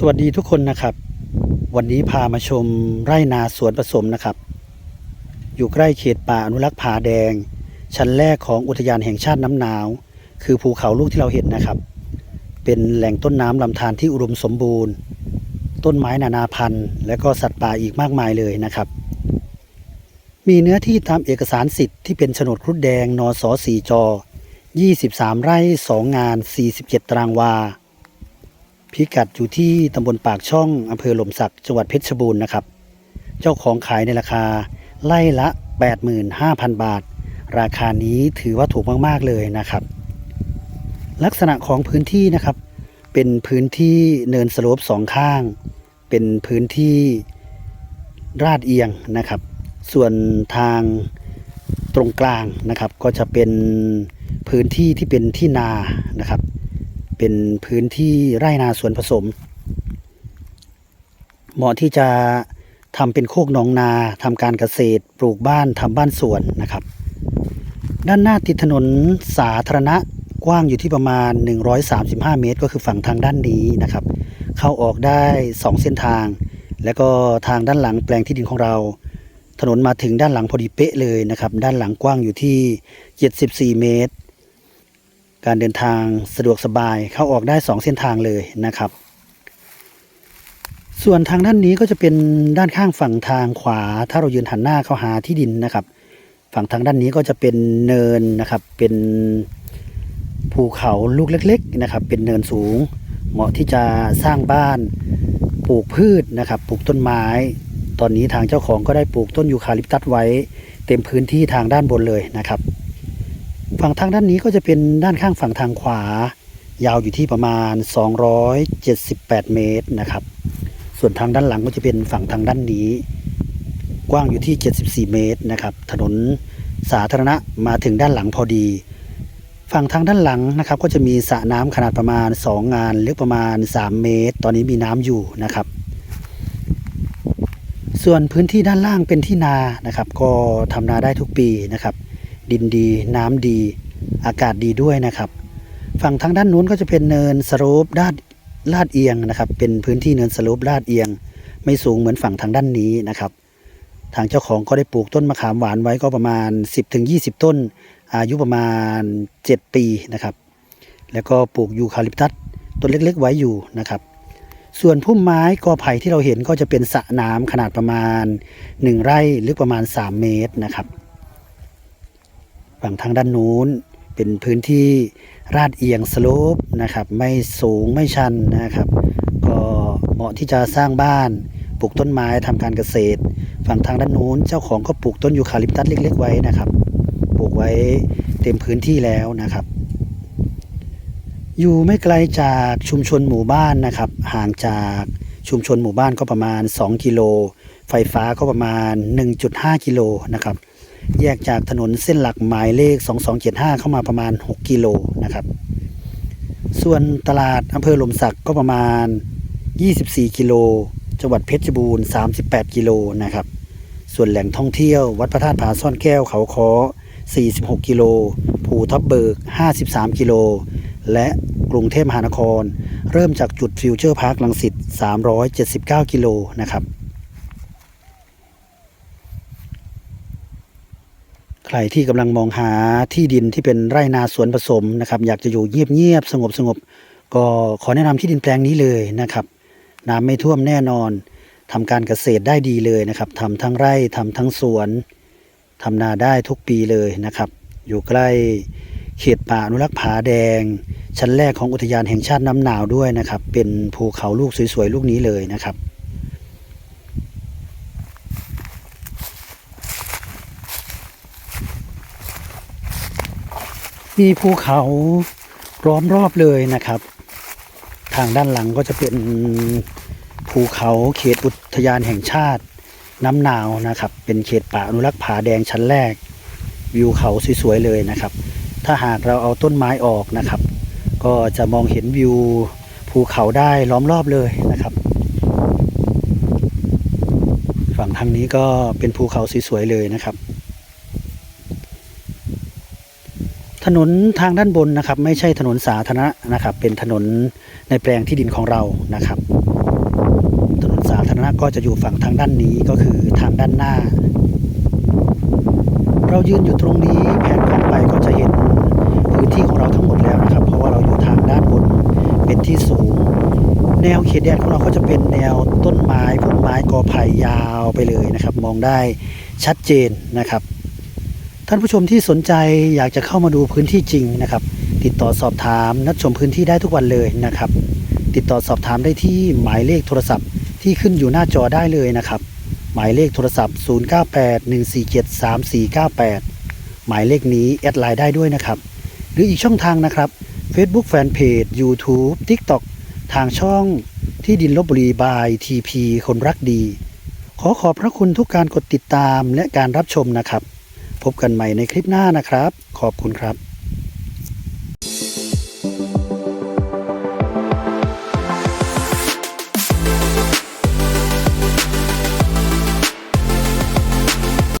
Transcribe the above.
สวัสดีทุกคนนะครับ วันนี้พามาชมไร่นาสวนผสมนะครับ อยู่ใกล้เขตป่าอนุรักษ์ผาแดง ชั้นแรกของอุทยานแห่งชาติน้ำหนาว คือภูเขาลูกที่เราเห็นนะครับ เป็นแหล่งต้นน้ำลำธารที่อุดมสมบูรณ์ ต้นไม้นานาพันธุ์ และก็สัตว์ป่าอีกมากมายเลยนะครับ มีเนื้อที่ตามเอกสารสิทธิ์ที่เป็นโฉนดครุฑแดงนสสี่จ23 ไร่ 2 งาน 47 ตารางวา พิกัดอยู่ที่ตำบลปากช่องอำเภอหล่มสักจังหวัดเพชรบูรณ์นะครับ เจ้าของขายในราคาไล่ละ 85,000 บาท ราคานี้ถือว่าถูกมากๆเลยนะครับ ลักษณะของพื้นที่นะครับ เป็นพื้นที่เนินสโลปสองข้าง เป็นพื้นที่ราดเอียงนะครับ ส่วนทางตรงกลางนะครับ ก็จะเป็นพื้นที่ที่เป็นที่นานะครับ เป็นพื้นที่ไร่นาสวนผสม เหมาะที่จะทำเป็นโคกหนองนาทำการเกษตร ปลูกบ้านทำบ้านสวนนะครับ ด้านหน้าติดถนนสาธารณะกว้างอยู่ที่ประมาณ 135 เมตร ก็คือฝั่งทางด้านนี้นะครับ เข้าออกได้ 2 เส้นทาง แล้วก็ทางด้านหลังแปลงที่ดินของเรา ถนนมาถึงด้านหลังพอดีเป๊ะเลยนะครับ ด้านหลังกว้างอยู่ที่ 74 เมตร การเดินทางสะดวกสบายเข้าออกได้ 2 เส้นทางเลยนะครับ ส่วนทางด้านนี้ก็จะเป็นด้านข้างฝั่งทางขวา ถ้าเรายืนหันหน้าเข้าหาที่ดินนะครับ ฝั่งทางด้านนี้ก็จะเป็นเนินนะครับ เป็นภูเขาลูกเล็ก ๆนะครับ เป็นเนินสูง เหมาะที่จะสร้างบ้านปลูกพืชนะครับ ปลูกต้นไม้ ตอนนี้ทางเจ้าของก็ได้ปลูกต้นยูคาลิปตัสไว้ เต็มพื้นที่ทางด้านบนเลยนะครับ ฝั่งทางด้านนี้ก็จะเป็นด้านข้างฝั่งทางขวา ยาวอยู่ที่ประมาณ 278 เมตรนะครับ ส่วนทางด้านหลังก็จะเป็นฝั่งทางด้านนี้ กว้างอยู่ที่ 74 เมตรนะครับ ถนนสาธารณะมาถึงด้านหลังพอดี ฝั่งทางด้านหลังนะครับก็จะมีสระน้ำขนาดประมาณ 2 งานลึกประมาณ 3 เมตร ตอนนี้มีน้ำอยู่นะครับ ส่วนพื้นที่ด้านล่างเป็นที่นานะครับ ก็ทำนาได้ทุกปีนะครับ ดินดีน้ำดีอากาศดีด้วยนะครับ ฝั่งทางด้านนู้นก็จะเป็นเนินสโลปลาดลาดเอียงนะครับ เป็นพื้นที่เนินสโลปลาดเอียง ไม่สูงเหมือนฝั่งทางด้านนี้นะครับ ทางเจ้าของก็ได้ปลูกต้นมะขามหวานไว้ก็ประมาณ 10-20 ต้น อายุประมาณ 7 ปีนะครับ แล้วก็ปลูกยูคาลิปตัสต้นเล็กๆไว้อยู่นะครับ ส่วนพุ่มไม้กอไผ่ที่เราเห็นก็จะเป็นสระน้ำขนาดประมาณ 1 ไร่ลึกประมาณ 3 เมตรนะครับ ฝั่งทางด้านนู้นเป็นพื้นที่ราดเอียงสโลปนะครับไม่สูงไม่ชันนะครับ ก็เหมาะที่จะสร้างบ้านปลูกต้นไม้ทำการเกษตร ฝั่งทางด้านนู้นเจ้าของก็ปลูกต้นยูคาลิปตัสเล็ก ๆ ไว้นะครับ ปลูกไว้เต็มพื้นที่แล้วนะครับ อยู่ไม่ไกลจากชุมชนหมู่บ้านนะครับ ห่างจากชุมชนหมู่บ้านก็ประมาณ 2 กิโล ไฟฟ้าก็ประมาณ 1.5 กิโลนะครับ แยกจากถนนเส้นหลักหมายเลข 2275 เข้ามาประมาณ 6 กิโลนะครับ ส่วนตลาดอำเภอหลมสักก็ประมาณ 24 กิโล จังหวัดเพชรบูรณ์ 38 กิโลนะครับ ส่วนแหล่งท่องเที่ยววัดพระธาตุผาซ่อนแก้วเขาคอ46 กิโล ภูทับเบิก 53 กิโล และกรุงเทพมหานคร เริ่มจากจุดฟิวเจอร์พาร์คลังสิต379 กิโลนะครับ ใครที่กำลังมองหาที่ดินที่เป็นไร่นาสวนผสมนะครับ อยากจะอยู่เงียบๆสงบสงบๆก็ขอแนะนำที่ดินแปลงนี้เลยนะครับ น้ำไม่ท่วมแน่นอนทำการเกษตรได้ดีเลยนะครับทำทั้งไร่ทำทั้งสวนทำนาได้ทุกปีเลยนะครับ อยู่ใกล้เขตป่าอนุรักษ์ผาแดง ชั้นแรกของอุทยานแห่งชาติน้ำหนาวด้วยนะครับ เป็นภูเขาลูกสวยๆลูกนี้เลยนะครับ มีภูเขาล้อมรอบเลยนะครับ ทางด้านหลังก็จะเป็นภูเขาเขตอุทยานแห่งชาติน้ำหนาวนะครับ เป็นเขตป่าอนุรักษ์ผาแดงชั้นแรก วิวเขาสวยๆเลยนะครับ ถ้าหากเราเอาต้นไม้ออกนะครับ ก็จะมองเห็นวิวภูเขาได้ล้อมรอบเลยนะครับ ฝั่งทางนี้ก็เป็นภูเขาสวยๆเลยนะครับ ถนนทางด้านบนนะครับ ไม่ใช่ถนนสาธารณะนะครับ เป็นถนนในแปลงที่ดินของเรานะครับ ถนนสาธารณะก็จะอยู่ฝั่งทางด้านนี้ก็คือทางด้านหน้า เรายืนอยู่ตรงนี้แผนกล้องไปก็จะเห็นพื้นที่ของเราทั้งหมดแล้วนะครับ เพราะว่าเราอยู่ทางด้านบนเป็นที่สูง แนวเขตแดนของเราก็จะเป็นแนวต้นไม้พุ่มไม้กอไผ่ยาวไปเลยนะครับ มองได้ชัดเจนนะครับ ท่านผู้ชมที่สนใจอยากจะเข้ามาดูพื้นที่จริงนะครับ ติดต่อสอบถามนัดชมพื้นที่ได้ทุกวันเลยนะครับ ติดต่อสอบถามได้ที่หมายเลขโทรศัพท์ที่ขึ้นอยู่หน้าจอได้เลยนะครับ หมายเลขโทรศัพท์ 0981473498 หมายเลขนี้แอดไลน์ได้ด้วยนะครับ หรืออีกช่องทางนะครับ Facebook Fanpage YouTube TikTok ทางช่องที่ดินลบบุรีบาย TP คนรักดี ขอขอบพระคุณทุกการกดติดตามและการรับชมนะครับ พบกันใหม่ในคลิปหน้านะครับ ขอบคุณครับ